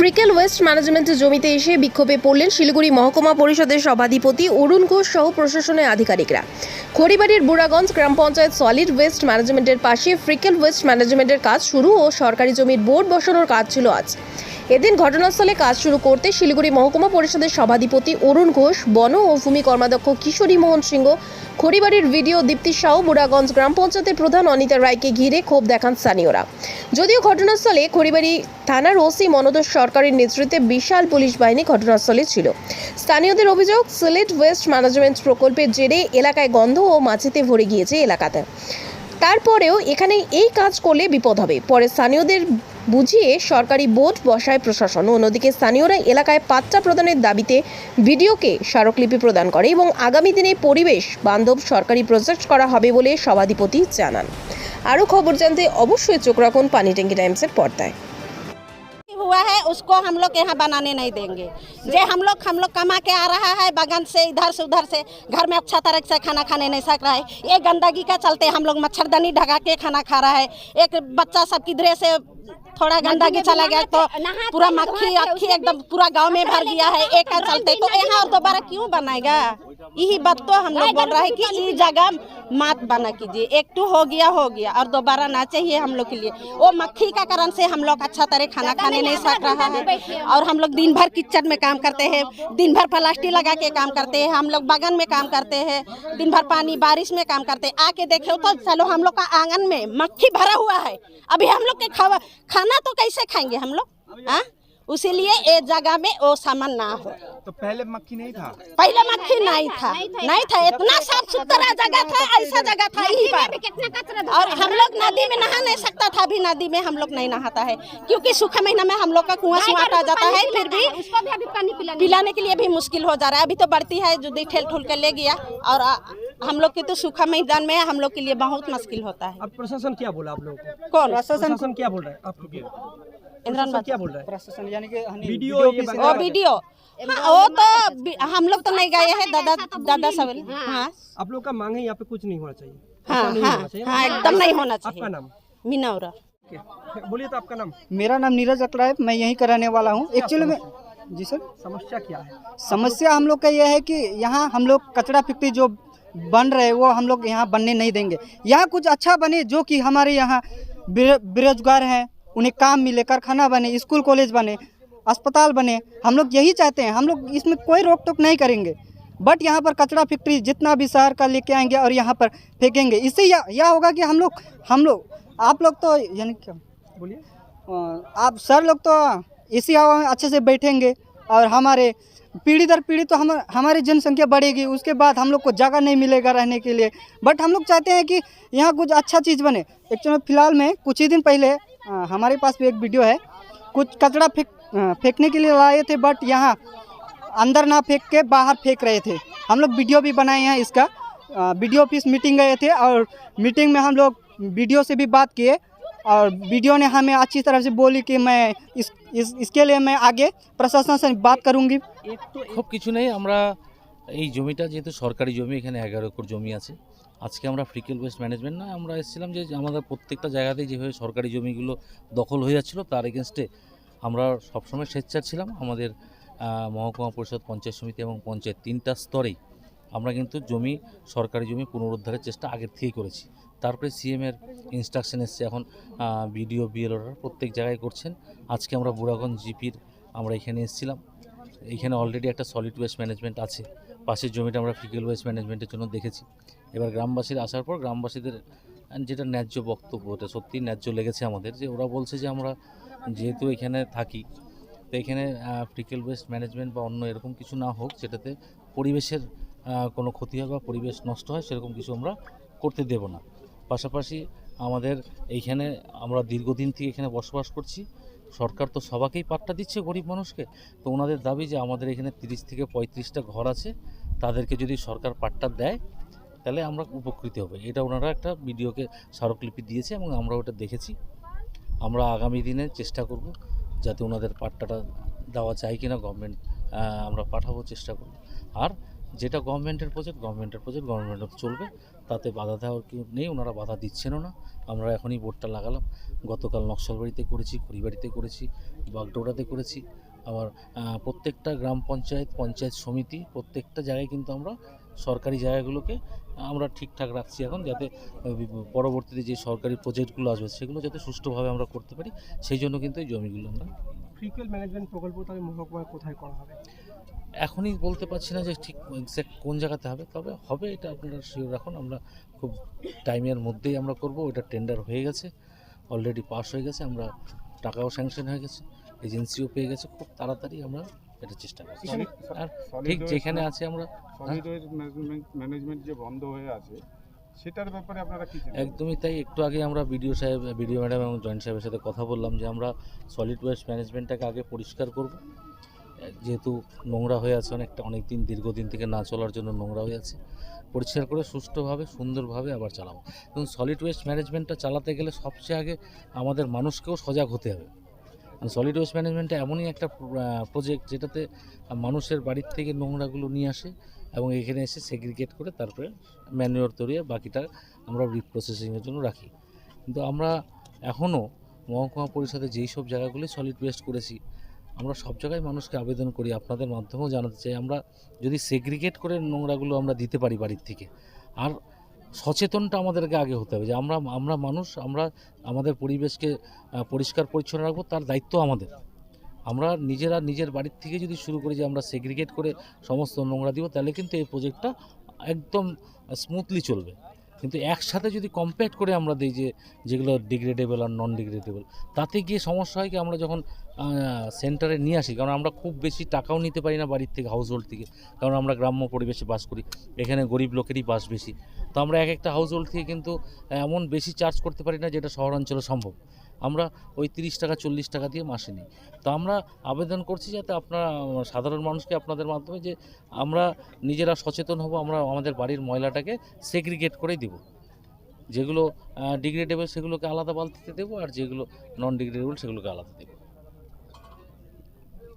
Freckle West ম্যানেজমেন্টের জমিতে এসে বিক্ষোভে পড়লেন শিলিগুড়ি মহকুমা পরিষদের সভাধিপতি অরুণ ঘোষ সহ প্রশাসনের আধিকারিকরা। খড়িবাড়ির বুড়াগঞ্জ গ্রাম পঞ্চায়েত সলিড ওয়েস্ট ম্যানেজমেন্টের পাশে ফ্রিকেল ওয়েস্ট ম্যানেজমেন্টের কাজ শুরু ও সরকারি জমির বোর্ড বসানোর কাজ ছিল আজ। এদিন ঘটনাস্থলে কাজ শুরু করতে শিলিগুড়ি মহকুমা পরিষদের সভাধিপতি অরুণ ঘোষ, বন ও ভূমি কর্মাধ্যক্ষ কিশোরী মোহন সিংহ, খড়িবাড়ির ভিডিও দীপ্তি সাউ বুড়াগঞ্জ গ্রাম পঞ্চায়েতের প্রধান অনিতা রায়কে ঘিরে ক্ষোভ দেখান স্থানীয়রা। যদিও ঘটনাস্থলে খড়িবাড়ি থানার ওসি মনোদর সরকারের নেতৃত্বে বিশাল পুলিশ বাহিনী ঘটনাস্থলে ছিল। স্থানীয়দের অভিযোগ, সিলেট ওয়েস্ট ম্যানেজমেন্ট প্রকল্পের জেরে এলাকায় গন্ধ ও মাছিতে ভরে গিয়েছে এলাকাতে। তারপরেও এখানে এই কাজ করলে বিপদ হবে। পরে স্থানীয়দের বুঝিয়ে সরকারি বোর্ড বসায় প্রশাসন। অন্যদিকে স্থানীয়রা এলাকায় পাত্রা প্রদানের দাবিতে ভিডিওকে স্মারকলিপি প্রদান করে এবং আগামী দিনে পরিবেশ বান্ধব সরকারি প্রজেক্ট করা হবে বলে সভাধিপতি জানান। আরও খবর জানতে অবশ্যই চোখ রাখুন পানি ট্যাঙ্কি টাইমসের পর্দায়। हुआ है उसको हम लोग यहाँ बनाने नहीं देंगे। जे हम लोग हम लोग कमा के आ रहा है बगन से इधर से उधर से घर में अच्छा तरह से खाना खाने नहीं सक रहा है। ये गंदगी का चलते हम लोग मच्छरदानी ढगा के खाना खा रहा है। एक बच्चा सब किधरे से थोड़ा गंदगी चला गया तो पूरा मक्खी अक्खी एकदम पूरा गाँव में भर गया है एक का चलते तो यहाँ और दोबारा क्यों बनाएगा? यही बात तो हम लोग बोल रहे हैं कि ये जगह मात बना कीजिए। एक तो हो गया हो गया और दोबारा ना चाहिए हम लोग के लिए। वो मक्खी का कारण से हम लोग अच्छा तरह खाना खाने नहीं सक रहा है। और हम लोग दिन भर किचन में काम करते हैं दिन भर प्लास्टिक लगा के काम करते हैं हम लोग बगन में काम करते हैं दिन भर पानी बारिश में काम करते हैं। आके देखे तो चलो हम लोग का आँगन में मक्खी भरा हुआ है। अभी हम लोग के खावा खाना तो कैसे खाएँगे हम लोग? हाँ? उसीलिए ये जगह में वो सामान ना हो। तो पहले मक्खी नहीं था? पहले मक्खी नहीं था। नहीं था। इतना साफ़ सुथरा जगह था ऐसा जगह था यही बार और हम लोग नदी में नहा नहीं सकता था अभी नदी में हम लोग नहीं नहाता है। क्योंकि सूखा महीना में हम लोग का कुआँ आ जाता है फिर भी पिलाने के लिए भी मुश्किल हो जा रहा है। अभी तो बढ़ती है जो ठेल ठुल कर ले गया और हम लोग की तो सूखा मैदान में हम लोग के लिए बहुत मुश्किल होता है। अब प्रशासन क्या बोला आप लोगों को? कौन? प्रशासन क्या बोल रहा है? आपको इमरान क्या बोल रहा है? प्रशासन यानी कि वीडियो हाँ, वो तो हम लोग तो नहीं गए हैं दादा दादा सब हाँ। आप लोग का मांग है यहाँ पे कुछ नहीं होना चाहिए। हाँ हाँ होना चाहिए हाँ एकदम नहीं होना आपका नाम? मीनावरा क्या? बोलिए तो आपका नाम। मेरा नाम नीरज अकड़ा है मैं यहीं का रहने वाला हूँ। एक्चुअली में जी सर? समस्या क्या है? समस्या हम लोग का यह है कि यहाँ हम लोग कचरा फैक्ट्री जो बन रहे वो हम लोग यहाँ बनने नहीं देंगे। यहाँ कुछ अच्छा बने जो कि हमारे यहाँ बेरोजगार हैं, उन्हें काम मिले, कारखाना बने, स्कूल, कॉलेज बने, अस्पताल बने, हम लोग यही चाहते हैं। हम लोग इसमें कोई रोक टोक नहीं करेंगे। बट यहाँ पर कचरा फैक्ट्री जितना भी शहर का लेके आएँगे और यहाँ पर फेंकेंगे। इससे यह यह होगा कि हम लोग हम लोग, आप लोग तो यानी क्या, बोलिए? आप सर लोग तो इसी हवा में अच्छे से बैठेंगे। और हमारे पीढ़ी दर पीढ़ी तो हम हमारी जनसंख्या बढ़ेगी उसके बाद हम लोग को जगह नहीं मिलेगा रहने के लिए। बट हम लोग चाहते हैं कि यहाँ कुछ अच्छा चीज़ बने। एक्चुअली फ़िलहाल में कुछ ही दिन पहले अ, हमारे पास भी एक वीडियो है। कुछ कचरा फेंक फेंकने के लिए लाए थे बट यहाँ अंदर ना फेंक के बाहर फेंक रहे थे। हम लोग वीडियो भी बनाए हैं इसका। वीडियो ऑफ़िस मीटिंग गए थे और मीटिंग में हम लोग वीडियो से भी बात किए और वीडियो ने हमें अच्छी तरह से बोली कि मैं इस, इस इसके लिए मैं आगे प्रशासन से बात करूंगी খুব কিছু নেই আমরা এই জমিটা যেহেতু সরকারি জমি এখানে এগারো একর জমি আছে আজকে আমরা ফ্রিকেল ওয়েস্ট ম্যানেজমেন্ট নয় আমরা এসেছিলাম যে আমাদের প্রত্যেকটা জায়গাতেই যেভাবে সরকারি জমিগুলো দখল হয়ে যাচ্ছিলো তার এগেনস্টে আমরা সবসময় স্বেচ্ছার ছিলাম আমাদের আহ, মহকুমা পরিষদ পঞ্চায়েত সমিতি এবং পঞ্চায়েত তিনটা স্তরেই আমরা কিন্তু জমি, সরকারি জমি পুনরুদ্ধারের চেষ্টা আগের থেকেই করেছি। তারপরে সিএমের ইনস্ট্রাকশন এসছে, এখন বিডিও বিএলওরা প্রত্যেক জায়গায় করছেন। আজকে আমরা বুড়াগঞ্জ জিপির আমরা এখানে এসেছিলাম। এখানে অলরেডি একটা সলিড ওয়েস্ট ম্যানেজমেন্ট আছে। পাশের জমিটা আমরা ফিকেল ওয়েস্ট ম্যানেজমেন্টের জন্য দেখেছি। এবার গ্রামবাসীর আসার পর গ্রামবাসীদের যেটা ন্যায্য বক্তব্য, ওটা সত্যিই ন্যায্য লেগেছে আমাদের যে ওরা বলছে যে আমরা যেহেতু এখানে থাকি, তো এখানে ফ্রিকেল ওয়েস্ট ম্যানেজমেন্ট বা অন্য এরকম কিছু না হোক, যেটাতে পরিবেশের কোনো ক্ষতি হয় বা পরিবেশ নষ্ট হয়, সেরকম কিছু আমরা করতে দেব না। পাশাপাশি আমাদের এইখানে আমরা দীর্ঘদিন থেকে এখানে বসবাস করছি। সরকার তো সবাকেই পাট্টা দিচ্ছে গরিব মানুষকে। তো ওনাদের দাবি যে আমাদের এখানে তিরিশ থেকে পঁয়ত্রিশটা ঘর আছে, তাদেরকে যদি সরকার পাট্টা দেয়, তাহলে আমরা উপকৃত হবে। এটা ওনারা একটা ভিডিওকে স্মারকলিপি দিয়েছে এবং আমরা ওটা দেখেছি। আমরা আগামী দিনে চেষ্টা করব যাতে ওনাদের পাট্টাটা দেওয়া যায় কিনা, গভর্নমেন্ট আমরা পাঠাবো চেষ্টা করব। আর যেটা গভর্নমেন্টের প্রজেক্ট গভর্নমেন্টের প্রজেক্ট গভর্নমেন্টের চলবে। তাতে বাধা দেওয়ার কেউ নেই, ওনারা বাধা দিচ্ছেনও না। আমরা এখনই বোর্ডটা লাগালাম। গতকাল নকশালবাড়িতে করেছি, খড়িবাড়িতে করেছি, বাগডোগরাতে করেছি। আবার প্রত্যেকটা গ্রাম পঞ্চায়েত পঞ্চায়েত সমিতি, প্রত্যেকটা জায়গায় কিন্তু আমরা সরকারি জায়গাগুলোকে আমরা ঠিকঠাক রাখছি এখন যাতে পরবর্তীতে যে সরকারি প্রজেক্টগুলো আসবে সেগুলো যাতে সুষ্ঠুভাবে আমরা করতে পারি। সেই জন্য কিন্তু এই জমিগুলো আমরা ফ্রিকুয়েল ম্যানেজমেন্ট প্রকল্প তাহলে মহকুমায় কোথায় করা হবে? এখনই বলতে পারছি না যে ঠিক এক্স্যাক্ট কোন জায়গাতে হবে তবে হবে এটা আপনারা শিওর রাখুন আমরা খুব টাইমের মধ্যেই আমরা করব ওটা টেন্ডার হয়ে গেছে অলরেডি পাস হয়ে গেছে আমরা টাকাও স্যাংশন হয়ে গেছে এজেন্সিও পেয়ে গেছে খুব তাড়াতাড়ি আমরা এটা চেষ্টা করছি। আর ঠিক যেখানে আছে আমরা ম্যানেজমেন্ট ম্যানেজমেন্ট যে বন্ধ হয়ে আছে সেটার ব্যাপারে আপনারা কি একদমই তাই একটু আগে আমরা বিডিও সাহেব বিডিও ম্যাডাম এবং জয়েন্ট সাহেবের সাথে কথা বললাম যে আমরা সলিড ওয়েস্ট ম্যানেজমেন্টটাকে আগে পরিষ্কার করব যেহেতু নোংরা হয়ে আছে অনেকটা অনেক দিন দীর্ঘদিন থেকে না চলার জন্য নোংরা হয়ে আছে, পরিষ্কার করে সুষ্ঠুভাবে, সুন্দরভাবে আবার চালাবো। এবং সলিড ওয়েস্ট ম্যানেজমেন্টটা চালাতে গেলে সবচেয়ে আগে আমাদের মানুষকেও সজাগ হতে হবে। সলিড ওয়েস্ট ম্যানেজমেন্টটা এমনই একটা প্রজেক্ট যেটাতে মানুষের বাড়ির থেকে নোংরাগুলো নিয়ে আসে এবং এখানে এসে সেগ্রিগেট করে তারপরে ম্যানুয়ার তৈরিয়ে বাকিটা আমরা রিপ্রসেসিংয়ের জন্য রাখি। কিন্তু আমরা এখনও মহকুমা পরিষদে যেই সব জায়গাগুলি সলিড ওয়েস্ট করেছি আমরা সব জায়গায় মানুষকে আবেদন করি, আপনাদের মাধ্যমেও জানাতে চাই। আমরা যদি সেগ্রিগেট করে নোংরাগুলো আমরা দিতে পারি বাড়ির থেকে, আর সচেতনটা আমাদেরকে আগে হতে হবে যে আমরা আমরা মানুষ, আমরা আমাদের পরিবেশকে পরিষ্কার পরিচ্ছন্ন রাখব, তার দায়িত্ব আমাদের। আমরা নিজেরা নিজের বাড়ির থেকে যদি শুরু করি যে আমরা সেগ্রিগেট করে সমস্ত নোংরা দিব, তাহলে কিন্তু এই প্রজেক্টটা একদম স্মুথলি চলবে। কিন্তু একসাথে যদি কম্পেয়ার করে আমরা দিই যে, যেগুলো ডিগ্রেডেবল আর নন ডিগ্রেডেবল তাতে গিয়ে সমস্যা হয় কি আমরা যখন সেন্টারে নিয়ে আসি, কারণ আমরা খুব বেশি টাকাও নিতে পারি না বাড়ির থেকে হাউস হোল্ড থেকে, কারণ আমরা গ্রাম্য পরিবেশে বাস করি, এখানে গরিব লোকেরই বাস বেশি। তো আমরা এক একটা হাউস হোল্ড থেকে কিন্তু এমন বেশি চার্জ করতে পারি না যেটা শহরাঞ্চলে সম্ভব। আমরা ওই তিরিশ টাকা, চল্লিশ টাকা দিয়ে মাসে নিই। তো আমরা আবেদন করছি যাতে আপনারা, সাধারণ মানুষকে আপনাদের মাধ্যমে যে আমরা নিজেরা সচেতন হব, আমরা আমাদের বাড়ির ময়লাটাকে সেগ্রিগেট করে দিব। যেগুলো ডিগ্রেডেবল সেগুলোকে আলাদা বালতিতে দেবো আর যেগুলো নন ডিগ্রেডেবল সেগুলোকে আলাদা দেবো।